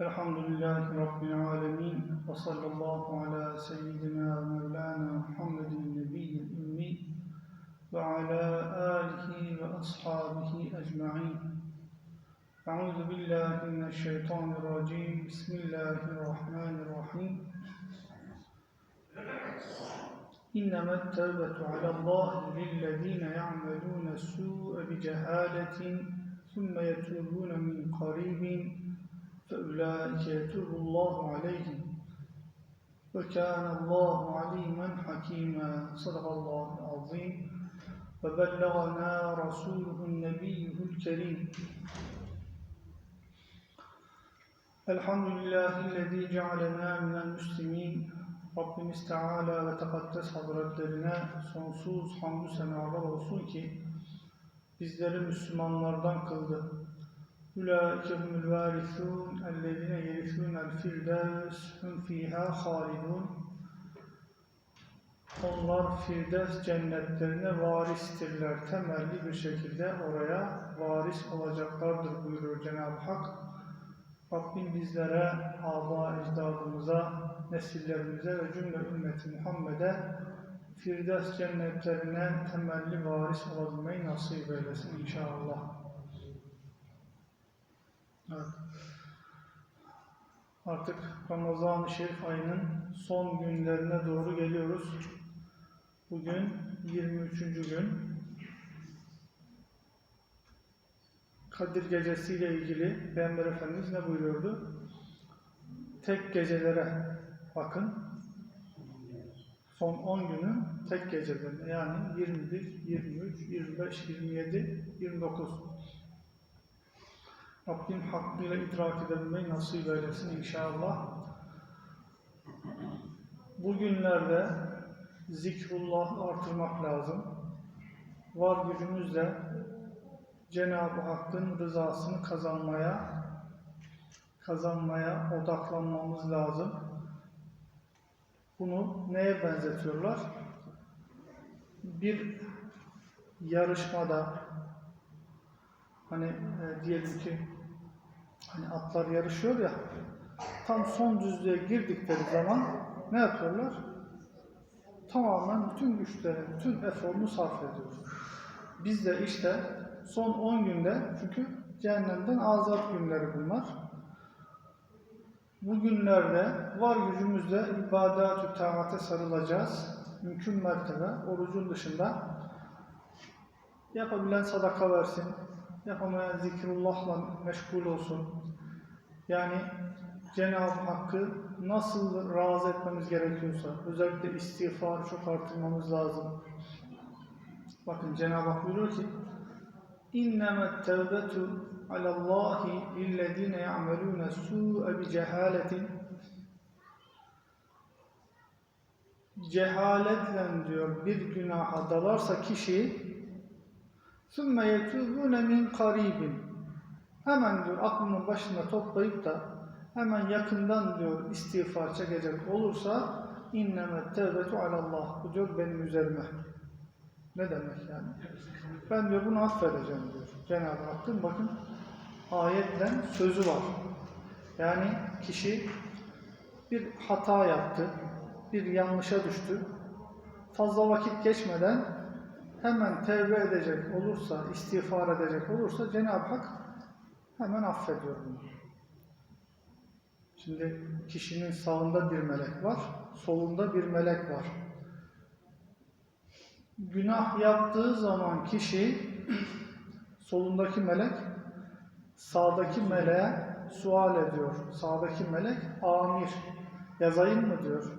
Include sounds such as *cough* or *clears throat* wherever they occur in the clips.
الحمد لله رب العالمين وصلى الله على سيدنا مولانا محمد النبي الأمي وعلى آله وأصحابه أجمعين. أعوذ بالله من الشيطان الرجيم. بسم الله الرحمن الرحيم. إنما التوبة على الله للذين يعملون السوء بجهالة ثم يتوبون من قريب فأولئك يتوب الله عليهم وكان الله عليما حكيما صدق الله العظيم وبلغنا رسوله النبي الكريم الحمد لله الذي جعلنا من المسلمين Rabbimiz Teala ve Tekaddes Hazretlerine sonsuz hamdü senalar olsun ki bizleri Müslümanlardan kıldı. Ulaike humul varithun ellezine yerithunel firdevs hum fiha halidun. Onlar Firdevs cennetlerine varistirler. Temelli bir şekilde oraya varis olacaklardır buyuruyor Cenab-ı Hak. Rabbim bizlere, aba ecdadımıza, nesillerimize ve cümle ümmeti Muhammed'e Firdevs cennetlerine temelli varis olabilmeyi nasip eylesin inşallah. Evet. Artık Ramazan-ı Şerif ayının son günlerine doğru geliyoruz. Bugün 23. gün. Kadir Gecesi ile ilgili Peygamber Efendimiz ne buyuruyordu? Tek gecelere bakın. Son 10 günün tek gecelerine yani 21, 23, 25, 27, 29. Rabbim hakkıyla idrak edebilmeyi nasip eylesin inşallah. Bugünlerde zikrullah artırmak lazım. Var gücümüzle Cenab-ı Hakk'ın rızasını kazanmaya kazanmaya odaklanmamız lazım. Bunu neye benzetiyorlar? Bir yarışmada hani e, diyelim ki hani atlar yarışıyor ya tam son düzlüğe girdikleri zaman ne yapıyorlar? Tamamen bütün güçlerini, bütün eforunu sarf ediyor. Biz de işte son 10 günde çünkü cehennemden azat günleri bunlar. Bu günlerde var gücümüzle ibadet-ü taate sarılacağız. Mümkün mertebe orucun dışında yapabilen sadaka versin, yapamayan zikrullahla meşgul olsun. Yani Cenab-ı Hakk'ı nasıl razı etmemiz gerekiyorsa, özellikle istiğfarı çok artırmamız lazım. Bakın Cenab-ı Hak buyuruyor ki اِنَّمَا التَّوْبَةُ عَلَى اللّٰهِ لِلَّذ۪ينَ يَعْمَلُونَ السُّوءَ بِجَهَالَةٍ Cehaletle diyor bir günaha dalarsa kişi ثُمَّ يَتُوبُونَ مِنْ قَرِيبٍ Hemen diyor aklının başında toplayıp da hemen yakından diyor istiğfar çekecek olursa اِنَّمَا التَّوْبَةُ عَلَى اللّٰهِ Bu diyor benim üzerime. Ne demek yani? Ben diyor bunu affedeceğim diyor. Cenab-ı Hakk'ın bakın ayetle sözü var. Yani kişi bir hata yaptı, bir yanlışa düştü. Fazla vakit geçmeden hemen tevbe edecek olursa, istiğfar edecek olursa Cenab-ı Hak hemen affediyor bunu. Şimdi kişinin sağında bir melek var, solunda bir melek var. Günah yaptığı zaman kişi solundaki melek sağdaki meleğe sual ediyor. Sağdaki melek amir yazayım mı diyor.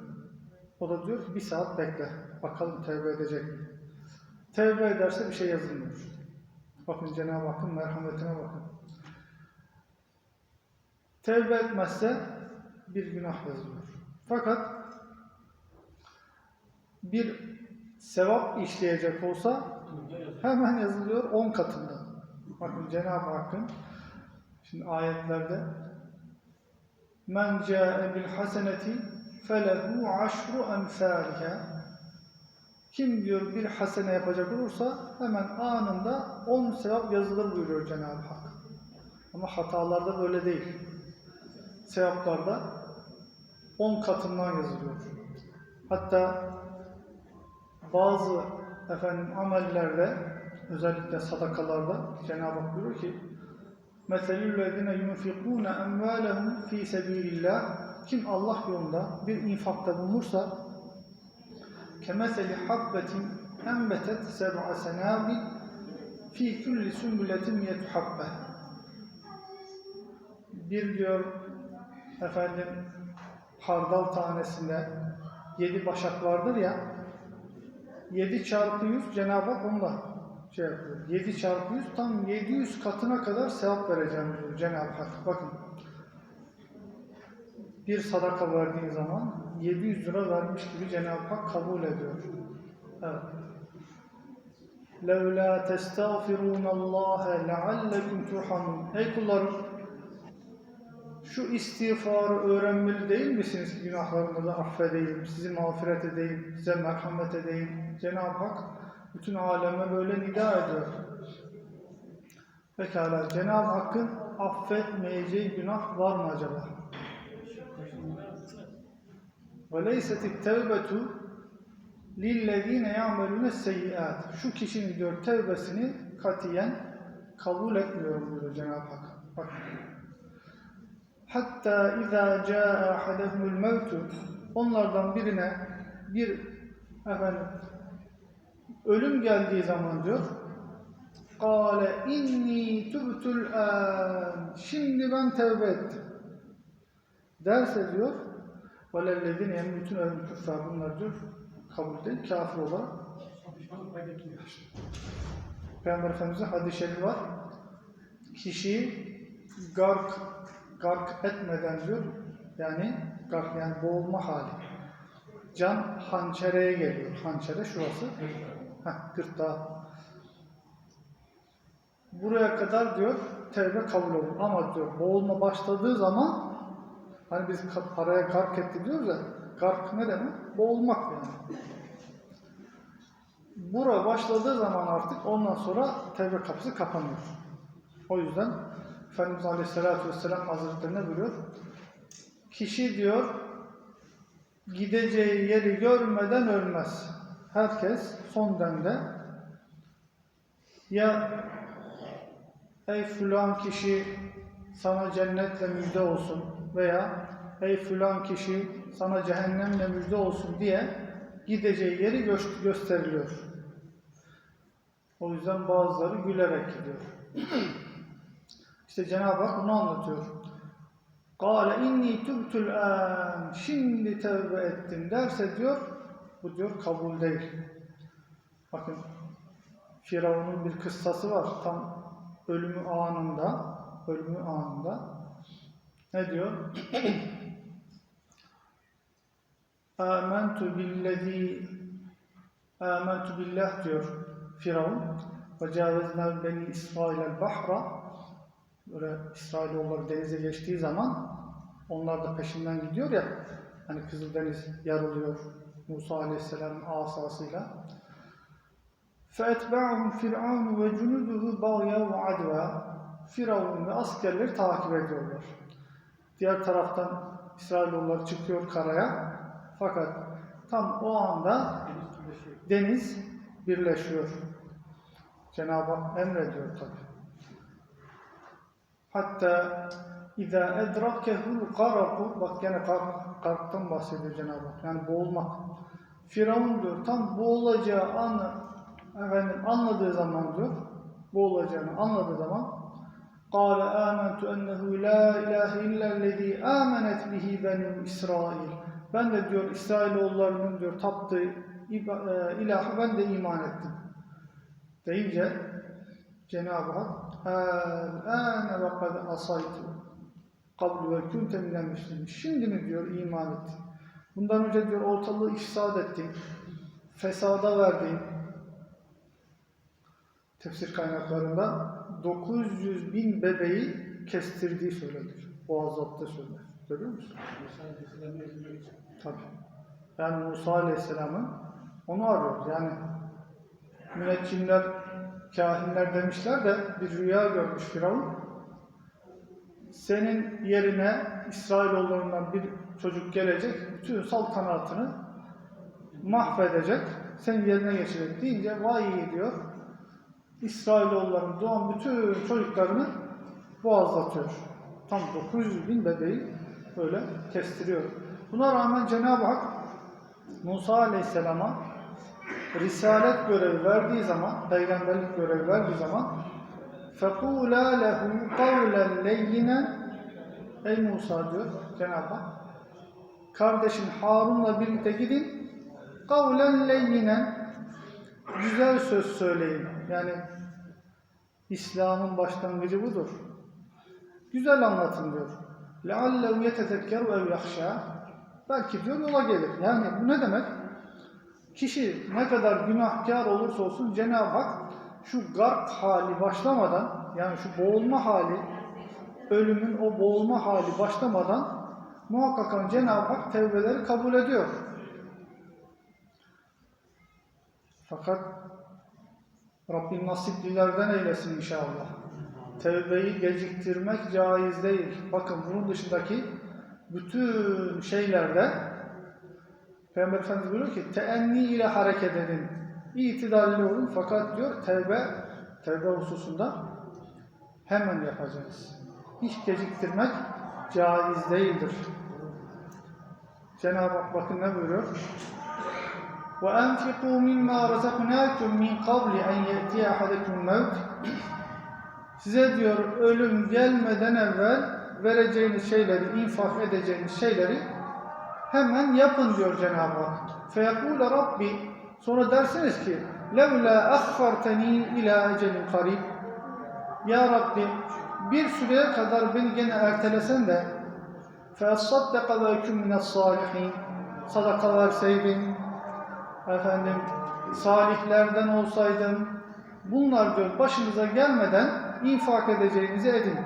O da diyor ki bir saat bekle. Bakalım tevbe edecek mi? Tevbe ederse bir şey yazılmıyor. Bakın Cenab-ı Hakk'ın merhametine bakın. Tevbe etmezse bir günah yazılıyor. Fakat bir sevap işleyecek olsa hemen yazılıyor 10 katında. Bakın Cenab-ı Hakk'ın şimdi ayetlerde men ca'e bil haseneti felehu aşru emsaliha kim diyor bir hasene yapacak olursa hemen anında 10 sevap yazılır buyuruyor Cenab-ı Hak. Ama hatalarda böyle değil. sevaplarda 10 katından yazılıyor. Hatta bazı efendim amellerde özellikle sadakalarda Cenab-ı Hak buyuruyor ki meselüllezine yunfikûne emvâlehum fî sebîlillah kim Allah yolunda bir infakta bulunursa kemeseli habbetin enbetet seb'a senabil fi kulli sümbületin miyetu habbe bir diyor efendim hardal tanesinde yedi başak vardır ya 7 çarpı 100 Cenab-ı Hak onda şey yapıyor. 7 çarpı 100 tam 700 katına kadar sevap vereceğim diyor Cenab-ı Hak. Bakın. Bir sadaka verdiğin zaman 700 lira vermiş gibi Cenab-ı Hak kabul ediyor. Evet. لَوْلَا تَسْتَغْفِرُونَ اللّٰهَ لَعَلَّكُمْ تُرْحَمُونَ Ey kullarım, şu istiğfarı öğrenmeli değil misiniz ki günahlarınızı affedeyim, sizi mağfiret edeyim, size merhamet edeyim. Cenab-ı Hak bütün aleme böyle nida ediyor. Pekala Cenab-ı Hakk'ın affetmeyeceği günah var mı acaba? وَلَيْسَتِ التَّوْبَةُ لِلَّذ۪ينَ يَعْمَلُونَ السَّيِّئَاتِ Şu kişinin diyor tevbesini katiyen kabul etmiyorum diyor Cenab-ı Hak. Bak. Hatta izâ câe ahadehumul mevtu onlardan birine bir efendim ölüm geldiği zaman diyor Kale inni tübtül an şimdi ben tevbe ettim derse diyor velellezine yemutun ölüm küffar bunlar diyor kabul değil kafir olarak Peygamber Efendimiz'in hadis-i şerifi var. Kişi gark gark etmeden diyor yani gark yani boğulma hali. Can hançereye geliyor. Hançere şurası. Heh, gırtlağı. Buraya kadar diyor tevbe kabul olur. Ama diyor boğulma başladığı zaman hani biz paraya gark etti diyoruz ya gark ne demek? boğulmak yani bura başladığı zaman artık ondan sonra tevbe kapısı kapanıyor o yüzden Efendimiz Aleyhisselatü Vesselam Hazretleri ne buyuruyor? Kişi diyor gideceği yeri görmeden ölmez. Herkes son demde ya ey filan kişi sana cennetle müjde olsun veya ey filan kişi sana cehennemle müjde olsun diye gideceği yeri gö- gösteriliyor. O yüzden bazıları gülerek gidiyor. *clears throat* İşte Cenab-ı Hak bunu anlatıyor. Kale inni tubtul an. Şimdi tevbe ettim derse diyor, bu diyor kabul değil. Bakın Firavun'un bir kıssası var. Tam ölümü anında, ölümü anında ne diyor? *clears throat* Âmentu billezî Âmentu billah diyor Firavun. Ve câvezna beni İsrail'el bahra böyle İsrailoğulları denize geçtiği zaman onlar da peşinden gidiyor ya hani Kızıldeniz yarılıyor Musa Aleyhisselam'ın asasıyla فَاَتْبَعُهُمْ فِرْعَوْنُ وَجُنُودُهُ بَغْيَا وَعَدْوَا Firavun ve askerleri takip ediyorlar. Diğer taraftan İsrailoğulları çıkıyor karaya fakat tam o anda deniz birleşiyor. Cenab-ı Hak emrediyor tabi. Hatta İza edrakehul garaku bak gene gark, garktan bahsediyor Cenab-ı Hak. Yani boğulmak. Firavun diyor tam boğulacağı anı efendim anladığı zaman diyor boğulacağını anladığı zaman قال آمنت أنه لا إله إلا الذي آمنت به بنو İsrail. Ben de diyor İsrailoğullarının diyor taptığı iba- e, ilaha ben de iman ettim. Deyince Cenab-ı Hak "Âne ve kad asaytu kablu ve kunte minel müslimin." Şimdi mi diyor iman ettin? Bundan önce diyor ortalığı ifsad ettin. Fesada verdin. Tefsir kaynaklarında 900 bin bebeği kestirdiği söylenir. O azapta söylenir. Görüyor musun? Tabii. Yani Musa Aleyhisselam'ın onu arıyor. Yani müneccimler, kahinler demişler de bir rüya görmüş Firavun. senin yerine İsrailoğullarından bir çocuk gelecek, bütün saltanatını mahvedecek, senin yerine geçecek deyince vay diyor. İsrailoğulların doğan bütün çocuklarını boğazlatıyor. Tam 900 bin bebeği böyle kestiriyor. Buna rağmen Cenab-ı Hak Musa Aleyhisselam'a Risalet görevi verdiği zaman, peygamberlik görevi verdiği zaman فَقُولَا لَهُ قَوْلًا لَيِّنًا Ey Musa diyor Cenab-ı Hak kardeşin Harun'la birlikte gidin قَوْلًا لَيِّنًا güzel söz söyleyin. Yani İslam'ın başlangıcı budur. Güzel anlatın diyor. لَعَلَّهُ يَتَذَكَّرُ اَوْ يَخْشَى Belki diyor yola gelir. Yani bu ne demek? Kişi ne kadar günahkar olursa olsun Cenab-ı Hak şu garp hali başlamadan yani şu boğulma hali ölümün o boğulma hali başlamadan muhakkak Cenab-ı Hak tevbeleri kabul ediyor. Fakat Rabbim nasiplilerden eylesin inşallah. Tevbeyi geciktirmek caiz değil. Bakın bunun dışındaki bütün şeylerde Peygamber Efendimiz buyuruyor ki teenni ile hareket edin. İtidalli olun fakat diyor tevbe tevbe hususunda hemen yapacağız. Hiç geciktirmek caiz değildir. Cenab-ı Hak bakın ne buyuruyor? وَاَنْفِقُوا مِمَّا رَزَقْنَاكُمْ مِنْ قَبْلِ اَنْ يَأْتِيَ اَحَدَكُمْ الْمَوْتِ Size diyor ölüm gelmeden evvel vereceğiniz şeyleri, infak edeceğiniz şeyleri hemen yapın diyor Cenab-ı Hak. فَيَقُولَ Rabbi Sonra dersiniz ki لَوْلَا أَخَّرْتَن۪ي اِلَى اَجَلٍ قَرِيبٍ Ya Rabbi bir süreye kadar beni gene ertelesen de فَاَصَّدَّقَ وَاكُمْ مِنَ الصَّالِحِينَ Sadaka verseydin, efendim salihlerden olsaydım, bunlar diyor başınıza gelmeden infak edeceğinizi edin.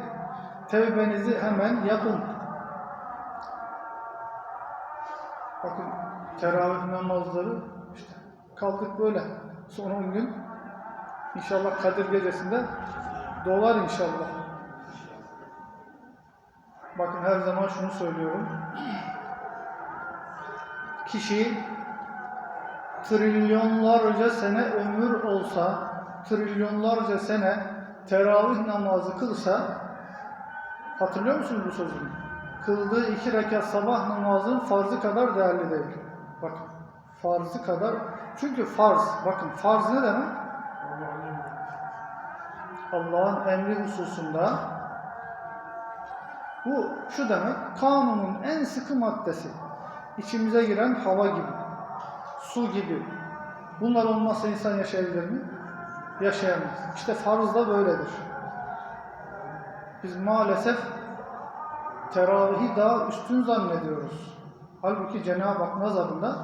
Tevbenizi hemen yapın. Bakın teravih namazları işte kaldık böyle. Son 10 gün inşallah Kadir gecesinde dolar inşallah. Bakın her zaman şunu söylüyorum. Kişi trilyonlarca sene ömür olsa, trilyonlarca sene teravih namazı kılsa, hatırlıyor musunuz bu sözünü? Kıldığı iki rekat sabah namazının farzı kadar değerli değil. Bakın, farzı kadar, çünkü farz, bakın farz ne demek? Allah'ın emri hususunda bu şu demek, kanunun en sıkı maddesi. İçimize giren hava gibi, su gibi. Bunlar olmazsa insan yaşayabilir mi? Yaşayamaz. İşte farz da böyledir. Biz maalesef teravihi daha üstün zannediyoruz. Halbuki Cenab-ı Hak nazarında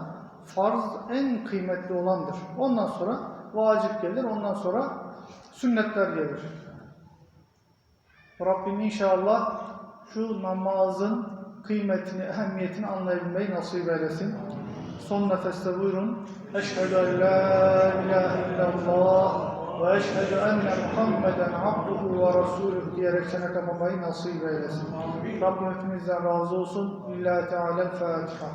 farz en kıymetli olandır. Ondan sonra vacip gelir, ondan sonra sünnetler gelir. Rabbim inşallah şu namazın kıymetini, ehemmiyetini anlayabilmeyi nasip eylesin. Son nefeste buyurun. Eşhedü en la ilahe illallah ve eşhedü enne Muhammeden abduhu ve rasuluhu diyerek sene kapamayı nasip eylesin. Rabbim hepimizden razı olsun. Lillahi Teala Fatiha.